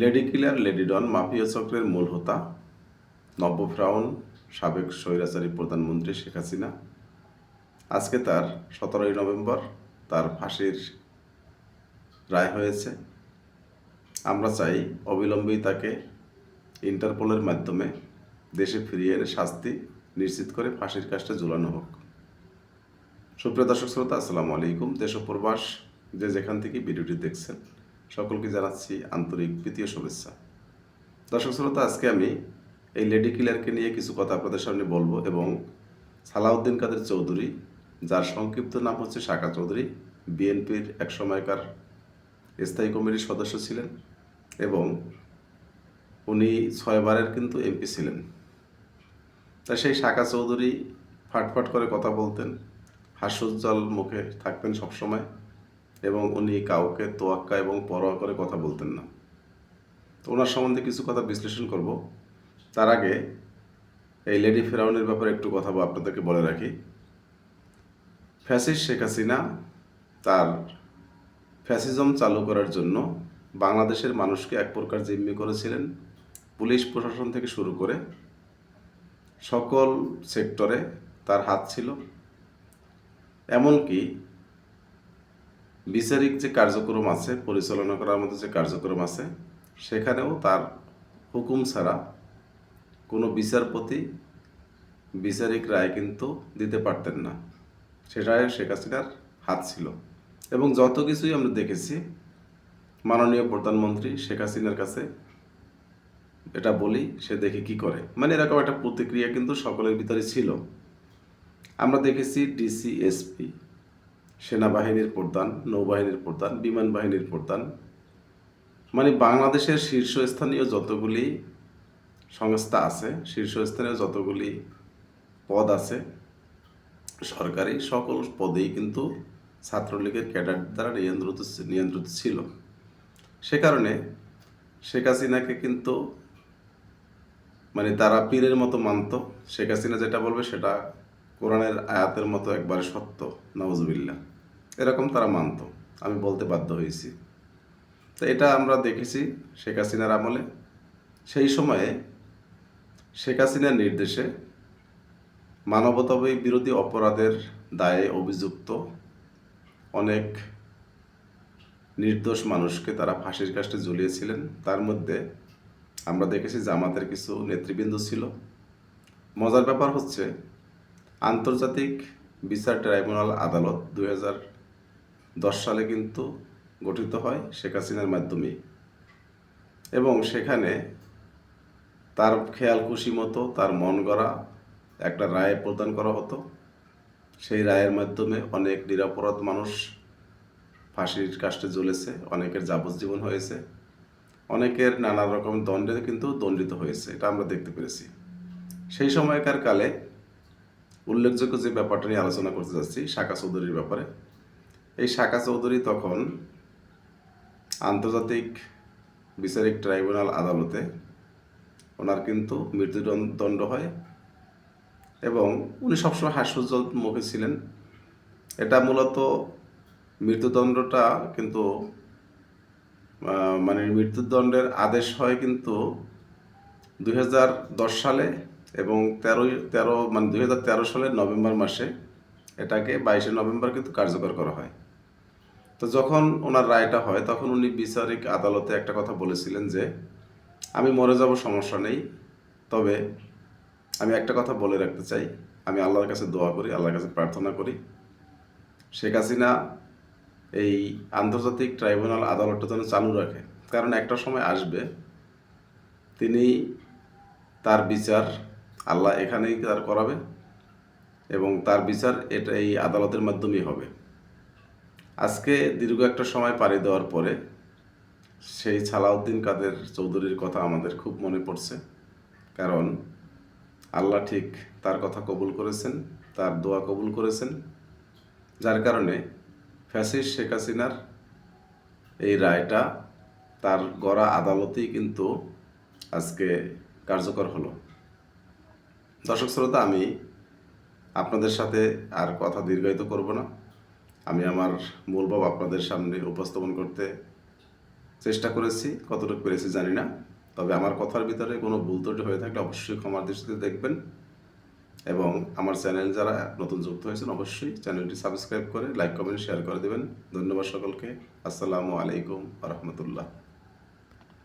Lady killer, lady don, mafia চক্রের মূল হোতা, নব্য ফ্রাউন, সাবেক স্বৈরাচারী প্রধানমন্ত্রী শেখ হাসিনা। আজকে তার সতেরোই নভেম্বর তার ফাঁসির রায় হয়েছে। আমরা চাই অবিলম্বেই তাকে ইন্টারপোলের মাধ্যমে দেশে ফিরিয়ে এনে শাস্তি নিশ্চিত করে ফাঁসির কাজটা ঝুলানো হোক। সুপ্রিয় দর্শক শ্রোতা, আসসালামু আলাইকুম। দেশ প্রবাস যে যেখান থেকে ভিডিওটি দেখছেন সকলকে জানাচ্ছি আন্তরিক প্রীতীয় শুভেচ্ছা। দর্শক শ্রোতা, আজকে আমি এই লেডি কিলারকে নিয়ে কিছু কথা আপনাদের সামনে বলব এবং সালাউদ্দিন কাদের চৌধুরী, যার সংক্ষিপ্ত নাম হচ্ছে শাখা চৌধুরী, বিএনপির এক সময়কার স্থায়ী কমিটির সদস্য ছিলেন এবং উনি ছয়বারের কিন্তু এমপি ছিলেন। তা সেই শাখা চৌধুরী ফাটফাট করে কথা বলতেন, হাস্যোজ্জ্বল মুখে থাকতেন সবসময়। এবং উনি কাউকে তোয়াক্কা এবং পরোয়া করে কথা বলতেন না। তো ওনার সম্বন্ধে কিছু কথা বিশ্লেষণ করব। তার আগে এই লেডি ফেরাউনের ব্যাপারে একটু কথা আপনাদেরকে বলে রাখি। ফ্যাসিস শেখ হাসিনা তার ফ্যাসিজম চালু করার জন্য বাংলাদেশের মানুষকে এক প্রকার জিম্মি করেছিলেন। পুলিশ প্রশাসন থেকে শুরু করে সকল সেক্টরে তার হাত ছিল। এমনকি বিচারিক যে কার্যক্রম আছে, পরিচালনা করার মতো যে কার্যক্রম আছে, সেখানেও তার হুকুম ছাড়া কোনো বিচারপতি বিচারিক রায় কিন্তু দিতে পারতেন না। সেটাই শেখ হাসিনার হাত ছিল। এবং যত কিছুই আমরা দেখেছি, মাননীয় প্রধানমন্ত্রী শেখ হাসিনার কাছে এটা বলি, সে দেখে কি করে? মানে এরকম একটা প্রতিক্রিয়া কিন্তু সকলের ভিতরে ছিল। আমরা দেখেছি ডিসি এসপি সেনাবাহিনীর প্রধান, নৌবাহিনীর প্রধান বিমান বাহিনীর প্রধান মানে বাংলাদেশের শীর্ষস্থানীয় যতগুলি সংস্থা আছে, শীর্ষস্থানীয় যতগুলি পদ আছে, সরকারি সকল পদেই কিন্তু ছাত্রলীগের ক্যাডার দ্বারা নিয়ন্ত্রিত নিয়ন্ত্রিত ছিল। সে কারণে শেখ হাসিনাকে কিন্তু মানে তারা পীরের মতো মানত। শেখ হাসিনা যেটা বলবে সেটা কোরআনের আয়াতের মতো একবারে সত্য নওয়াজবিল্লা এরকম তারা মানত। আমি বলতে বাধ্য হয়েছি। তো এটা আমরা দেখেছি শেখ হাসিনার আমলে। সেই সময়ে শেখ হাসিনার নির্দেশে মানবতাবী বিরোধী অপরাধের দায়ে অভিযুক্ত অনেক নির্দোষ মানুষকে তারা ফাঁসির কাজটা ঝুলিয়েছিলেন। তার মধ্যে আমরা দেখেছি জামাতের কিছু নেতৃবৃন্দ ছিল। মজার ব্যাপার হচ্ছে, আন্তর্জাতিক বিচার ট্রাইব্যুনাল আদালত দু হাজার দশ সালে কিন্তু গঠিত হয় শেখ হাসিনার মাধ্যমে। এবং সেখানে তার খেয়াল খুশি মতো, তার মন গড়া একটা রায় প্রদান করা হতো। সেই রায়ের মাধ্যমে অনেক নিরাপরাধ মানুষ ফাঁসির কাষ্টে জ্বলেছে, অনেকের যাবজ্জীবন হয়েছে, অনেকের নানা রকম দণ্ডে কিন্তু দণ্ডিত হয়েছে, এটা আমরা দেখতে পেরেছি। সেই সময়কার কালে উল্লেখযোগ্য যে ব্যাপারটা নিয়ে আলোচনা করতে যাচ্ছি, শাখা চৌধুরীর ব্যাপারে এই শাখা চৌধুরী তখন আন্তর্জাতিক বিচারিক ট্রাইব্যুনাল আদালতে ওনার কিন্তু মৃত্যুদণ্ড হয় এবং উনি সবসময় হাস্যোজ্জ্বল মুখে ছিলেন। এটা মূলত মৃত্যুদণ্ডটা কিন্তু মানে মৃত্যুদণ্ডের আদেশ হয় কিন্তু দু হাজার দশ সালে এবং তেরোই, তেরো মানে দু হাজার তেরো সালের নভেম্বর মাসে এটাকে বাইশে নভেম্বর কিন্তু কার্যকর করা হয়। তো যখন ওনার রায়টা হয়, তখন উনি বিচারিক আদালতে একটা কথা বলেছিলেন যে, আমি মরে যাব, সমস্যা নেই, তবে আমি একটা কথা বলে রাখতে চাই। আমি আল্লাহর কাছে দোয়া করি, আল্লাহর কাছে প্রার্থনা করি। শেখ হাসিনা এই আন্তর্জাতিক ট্রাইব্যুনাল আদালতটা যেন চালু রাখে, কারণ একটা সময় আসবে, তিনি তার বিচার আল্লাহ এখানেই তার করাবে এবং তার বিচার এটা এই আদালতের মাধ্যমেই হবে। আজকে দীর্ঘ একটা সময় পাড়ি দেওয়ার পরে সেই ছালাউদ্দিন কাদের চৌধুরীর কথা আমাদের খুব মনে পড়ছে। কারণ আল্লাহ ঠিক তার কথা কবুল করেছেন, তার দোয়া কবুল করেছেন। যার কারণে ফ্যাসিস শেখ হাসিনার এই রায়টা তার গড়া আদালতেই কিন্তু আজকে কার্যকর হলো। দর্শক শ্রোতা, আমি আপনাদের সাথে আর কথা দীর্ঘায়িত করব না। আমি আমার মূল ভাব আপনাদের সামনে উপস্থাপন করতে চেষ্টা করেছি, কতটুকু পেরেছি জানি না। তবে আমার কথার ভিতরে কোনো ভুল ত্রুটি হয়ে থাকলে অবশ্যই ক্ষমার দৃষ্টিতে দেখবেন। এবং আমার চ্যানেল যারা নতুন যুক্ত হয়েছেন, অবশ্যই চ্যানেলটি সাবস্ক্রাইব করে, লাইক, কমেন্ট, শেয়ার করে দেবেন। ধন্যবাদ সকলকে। আসসালামু আলাইকুম রহমতুল্লাহ।